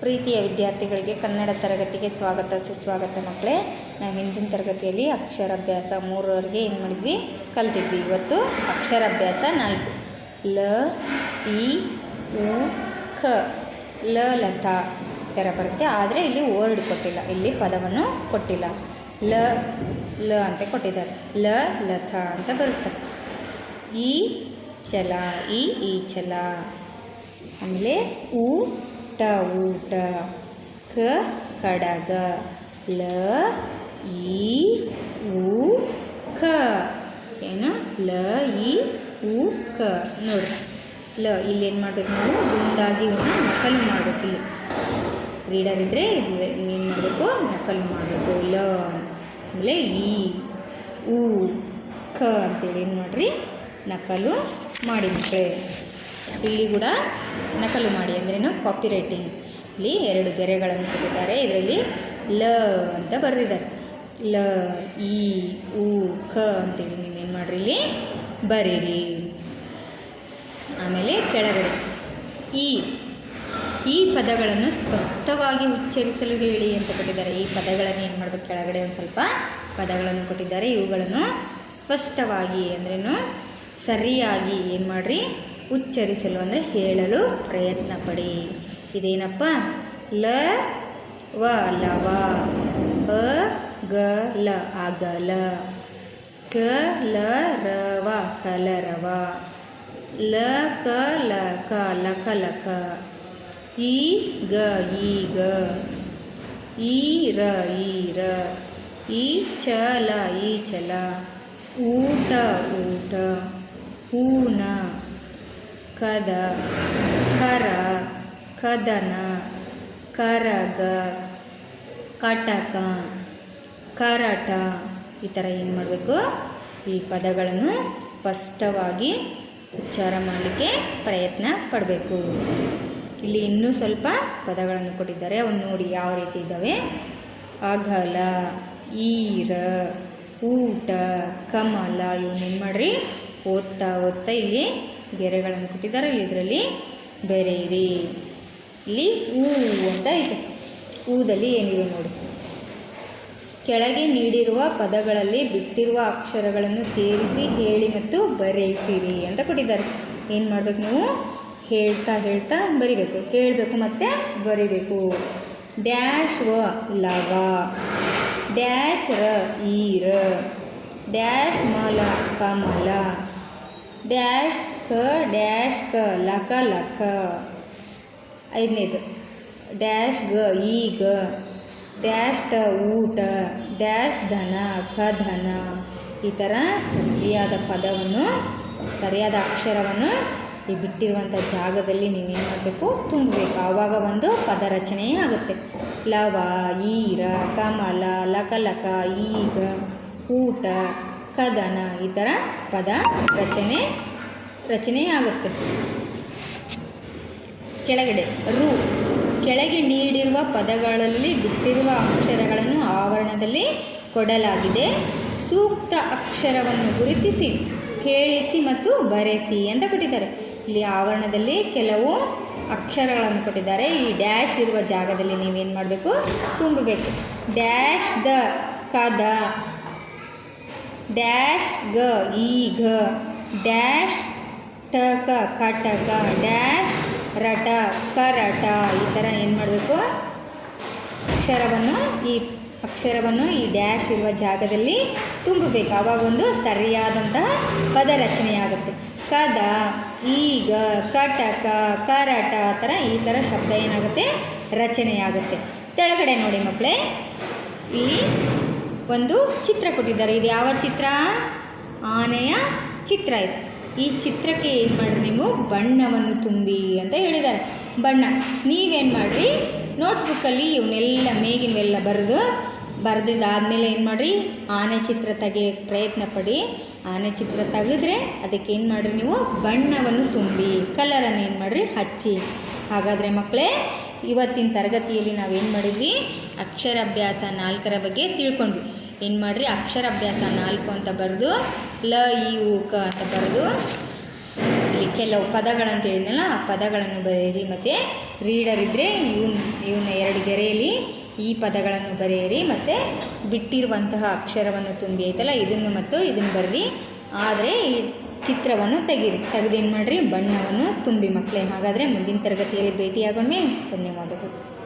ಪ್ರೀತಿಯ ವಿದ್ಯಾರ್ಥಿಗಳಿಗೆ ಕನ್ನಡ ತರಗತಿಗೆ ಸ್ವಾಗತ, ಸುಸ್ವಾಗತ ಮಕ್ಕಳೇ. ನಾವು ಹಿಂದಿನ ತರಗತಿಯಲ್ಲಿ ಅಕ್ಷರಾಭ್ಯಾಸ ಮೂರವರೆಗೆ ಏನು ಮಾಡಿದ್ವಿ? ಕಲ್ತಿದ್ವಿ. ಇವತ್ತು ಅಕ್ಷರಾಭ್ಯಾಸ ನಾಲ್ಕು. ಲ, ಇ, ಉ, ಖ. ಲ ಲತಾ ಥರ ಬರುತ್ತೆ. ಆದರೆ ಇಲ್ಲಿ ವರ್ಡ್ ಕೊಟ್ಟಿಲ್ಲ. ಇಲ್ಲಿ ಪದವನ್ನು ಕೊಟ್ಟಿಲ್ಲ. ಲ ಲ ಅಂತ ಕೊಟ್ಟಿದ್ದಾರೆ. ಲ ಲತಾ ಅಂತ ಬರುತ್ತೆ. ಈ, ಛಲ. ಈ ಈ, ಛಲ. ಆಮೇಲೆ ಊಟ ಊಟ. ಕ, ಕಡಗ. ಲ ಈ ಉ, ಕ. ಏನು? ಲ ಈ ಉ, ಕ. ನೋಡ್ರಿ. ಲ ಇಲ್ಲಿ ಏನು ಮಾಡ್ಬೇಕು ನಾವು? ಗುಂಡಾಗಿ ಒಂದು ನಕಲು ಮಾಡಬೇಕು ಇಲ್ಲಿ. ರೀಡರ್ ಇದ್ದರೆ ಇದು ಏನು ಮಾಡಬೇಕು? ನಕಲು ಮಾಡಬೇಕು. ಲ ಆಮೇಲೆ ಈ ಉ, ಕ ಅಂತೇಳಿ ಏನು ಮಾಡಿರಿ? ನಕಲು ಮಾಡಿ ಇಲ್ಲಿ ಕೂಡ ನಕಲು ಮಾಡಿ ಅಂದ್ರೇನು? ಕಾಪಿ ರೈಟಿಂಗ್ ಇಲ್ಲಿ ಎರಡು ಗೆರೆಗಳನ್ನು ಕೊಟ್ಟಿದ್ದಾರೆ. ಇದರಲ್ಲಿ ಲ ಅಂತ ಬರೆದಿದ್ದಾರೆ. ಲ, ಇ, ಉ, ಕ ಅಂತೇಳಿ ನೀವೇನು ಮಾಡಿರಿ ಇಲ್ಲಿ? ಬರೀರಿ. ಆಮೇಲೆ ಕೆಳಗಡೆ ಈ ಈ ಪದಗಳನ್ನು ಸ್ಪಷ್ಟವಾಗಿ ಉಚ್ಚರಿಸಲು ಹೇಳಿ ಅಂತ ಕೊಟ್ಟಿದ್ದಾರೆ. ಈ ಪದಗಳನ್ನು ಏನು ಮಾಡಬೇಕು? ಕೆಳಗಡೆ ಒಂದು ಸ್ವಲ್ಪ ಪದಗಳನ್ನು ಕೊಟ್ಟಿದ್ದಾರೆ. ಇವುಗಳನ್ನು ಸ್ಪಷ್ಟವಾಗಿ ಅಂದ್ರೇನು? ಸರಿಯಾಗಿ ಏನು ಮಾಡಿರಿ? ಉಚ್ಚರಿಸಲು ಅಂದರೆ ಹೇಳಲು ಪ್ರಯತ್ನ ಪಡಿ ಇದೇನಪ್ಪ? ಲ, ವ ಲವ ಅ, ಗ, ಲ, ಅಗಲ. ಕ, ಲ ರವ ಕಲರವ ಲ, ಕ ಲ ಕ ಲ ಕ ಲ, ಕ. ಈ ಗ ಈಗ ಈ ರ ಈ ರ. ಈ ಚಲ ಈ ಚಲ ಊಟ ಊಟ. ಹೂನ ಕದ, ಕರ, ಕದನ, ಕರಗ, ಕಟಕ, ಕರಟ ಈ ಥರ ಏನು ಮಾಡಬೇಕು? ಈ ಪದಗಳನ್ನು ಸ್ಪಷ್ಟವಾಗಿ ಉಚ್ಚಾರ ಮಾಡಲಿಕ್ಕೆ ಪ್ರಯತ್ನ ಪಡಬೇಕು. ಇಲ್ಲಿ ಇನ್ನೂ ಸ್ವಲ್ಪ ಪದಗಳನ್ನು ಕೊಟ್ಟಿದ್ದಾರೆ. ಅವನ್ನು ನೋಡಿ ಯಾವ ರೀತಿ ಇದ್ದಾವೆ ಅಗಲ, ಈರ, ಊಟ, ಕಮಲ ಇವನ್ನೇನು ಮಾಡ್ರಿ? ಓದ್ತಾ ಓದ್ತಾ ಇಲ್ಲಿ ಗೆರೆಗಳನ್ನು ಕೊಟ್ಟಿದ್ದಾರೆ. ಇದರಲ್ಲಿ ಬೆರೆಯಿರಿ ಇಲ್ಲಿ ಹೂ ಅಂತ ಇದೆ. ಹೂದಲ್ಲಿ ಏನಿವೆ ನೋಡಿ. ಕೆಳಗೆ ನೀಡಿರುವ ಪದಗಳಲ್ಲಿ ಬಿಟ್ಟಿರುವ ಅಕ್ಷರಗಳನ್ನು ಸೇರಿಸಿ, ಹೇಳಿ ಮತ್ತು ಬರೆಯಿಸಿರಿ ಅಂತ ಕೊಟ್ಟಿದ್ದಾರೆ. ಏನು ಮಾಡಬೇಕು ನೀವು? ಹೇಳ್ತಾ ಹೇಳ್ತಾ ಬರಿಬೇಕು. ಹೇಳಬೇಕು ಮತ್ತು ಬರಿಬೇಕು. ಡ್ಯಾಶ್ ವ ಲವ. ಡ್ಯಾಶ್ ರ ಈರ. ಡ್ಯಾಶ್ ಮಲ ಕಮಲ ಡ್ಯಾಶ್ ಕ ಡ್ಯಾಶ್ ಕ, ಲಕ ಲಖ ಐದನೇದು. ಡ್ಯಾಶ್ ಗ ಈಗ ಡ್ಯಾಶ್ ಟ ಊಟ ಡ್ಯಾಶ್ ಧನ ಖ ಧನ. ಈ ಥರ ಸರಿಯಾದ ಪದವನ್ನು, ಸರಿಯಾದ ಅಕ್ಷರವನ್ನು ಈ ಬಿಟ್ಟಿರುವಂಥ ಜಾಗದಲ್ಲಿ ನೀವೇನು ಮಾಡಬೇಕು? ತುಂಬಬೇಕು. ಆವಾಗ ಒಂದು ಪದ ರಚನೆಯೇ ಆಗುತ್ತೆ. ಲವ, ಈರ, ಕಮಲ, ಲಕಲಕ, ಈಗ, ಊಟ. ಕದನ ಈ ಥರ ಪದ ರಚನೆ ರಚನೆ ಆಗುತ್ತೆ. ಕೆಳಗಡೆ ರು, ಕೆಳಗೆ ನೀಡಿರುವ ಪದಗಳಲ್ಲಿ ಬಿಟ್ಟಿರುವ ಅಕ್ಷರಗಳನ್ನು ಆವರಣದಲ್ಲಿ ಕೊಡಲಾಗಿದೆ. ಸೂಕ್ತ ಅಕ್ಷರವನ್ನು ಗುರುತಿಸಿ, ಹೇಳಿಸಿ ಮತ್ತು ಬರೆಸಿ ಅಂತ ಕೊಟ್ಟಿದ್ದಾರೆ. ಇಲ್ಲಿ ಆವರಣದಲ್ಲಿ ಕೆಲವು ಅಕ್ಷರಗಳನ್ನು ಕೊಟ್ಟಿದ್ದಾರೆ. ಈ ಡ್ಯಾಶ್ ಇರುವ ಜಾಗದಲ್ಲಿ ನೀವೇನು ಮಾಡಬೇಕು? ತುಂಬಬೇಕು. ಡ್ಯಾಶ್ ದ ಕದ ಡ್ಯಾಶ್ ಗ ಈಗ ಡ್ಯಾಶ್ ಟಕ ಕಟಕ ಡ್ಯಾಶ್ ರಟ ಕರಟ ಈ ಥರ ಏನು ಮಾಡಬೇಕು? ಅಕ್ಷರವನ್ನು ಈ ಅಕ್ಷರವನ್ನು ಈ ಡ್ಯಾಶ್ ಇರುವ ಜಾಗದಲ್ಲಿ ತುಂಬಬೇಕು. ಆವಾಗ ಒಂದು ಸರಿಯಾದಂತಹ ಪದ ರಚನೆಯಾಗುತ್ತೆ ಕದ ಈಗ ಕಟಕ ಕರಟ ಆ ಥರ ಈ ಥರ ಶಬ್ದ ಏನಾಗುತ್ತೆ? ರಚನೆಯಾಗುತ್ತೆ ಕೆಳಗಡೆ ನೋಡಿ ಮಕ್ಕಳೇ. ಇಲ್ಲಿ ಒಂದು ಚಿತ್ರ ಕೊಟ್ಟಿದ್ದಾರೆ. ಇದು ಯಾವ ಚಿತ್ರ? ಆನೆಯ ಚಿತ್ರ ಇದೆ. ಈ ಚಿತ್ರಕ್ಕೆ ಏನು ಮಾಡಿರಿ ನೀವು? ಬಣ್ಣವನ್ನು ತುಂಬಿ ಅಂತ ಹೇಳಿದ್ದಾರೆ. ಬಣ್ಣ. ನೀವೇನು ಮಾಡಿರಿ? ನೋಟ್ಬುಕ್ಕಲ್ಲಿ ಇವನ್ನೆಲ್ಲ ಮೇಗಿನವೆಲ್ಲ ಬರೆದು ಬರೆದಿದ್ದಾದಮೇಲೆ ಏನು ಮಾಡಿರಿ? ಆನೆ ಚಿತ್ರ ತೆಗಿಯೋಕ್ಕೆ ಪ್ರಯತ್ನ ಪಡಿ. ಆನೆ ಚಿತ್ರ ತೆಗೆದ್ರೆ ಅದಕ್ಕೆ ಏನು ಮಾಡಿರಿ ನೀವು? ಬಣ್ಣವನ್ನು ತುಂಬಿ ಕಲರನ್ನು ಏನು ಮಾಡಿರಿ? ಹಚ್ಚಿ. ಹಾಗಾದರೆ ಮಕ್ಕಳೇ ಇವತ್ತಿನ ತರಗತಿಯಲ್ಲಿ ನಾವೇನು ಮಾಡಿದ್ವಿ? ಅಕ್ಷರಾಭ್ಯಾಸ ನಾಲ್ಕರ ಬಗ್ಗೆ ತಿಳ್ಕೊಂಡ್ವಿ. ಏನು ಮಾಡಿರಿ? ಅಕ್ಷರಾಭ್ಯಾಸ ನಾಲ್ಕು ಅಂತ ಬರೆದು, ಲ ಉ, ಕ ಅಂತ ಬರೆದು, ಇಲ್ಲಿ ಕೆಲವು ಪದಗಳಂತ ಹೇಳಿದ್ನಲ್ಲ, ಆ ಪದಗಳನ್ನು ಬರೆಯಿರಿ. ಮತ್ತು ರೀಡರ್ ಇದ್ದರೆ ಇವನ್ ಇವನ್ನ ಎರಡು ಗೆರೆಯಲ್ಲಿ ಈ ಪದಗಳನ್ನು ಬರೆಯಿರಿ. ಮತ್ತು ಬಿಟ್ಟಿರುವಂತಹ ಅಕ್ಷರವನ್ನು ತುಂಬಿ ಐತಲ್ಲ ಇದನ್ನು ಮತ್ತು ಇದನ್ನು ಬರ್ರಿ. ಆದರೆ ಈ ಚಿತ್ರವನ್ನು ತೆಗೀರಿ. ತೆಗೆದೇನು ಮಾಡಿರಿ? ಬಣ್ಣವನ್ನು ತುಂಬಿ ಮಕ್ಕಳೇ. ಹಾಗಾದರೆ ಮುಂದಿನ ತರಗತಿಯಲ್ಲಿ ಭೇಟಿಯಾಗೋಣ ಧನ್ಯವಾದಗಳು.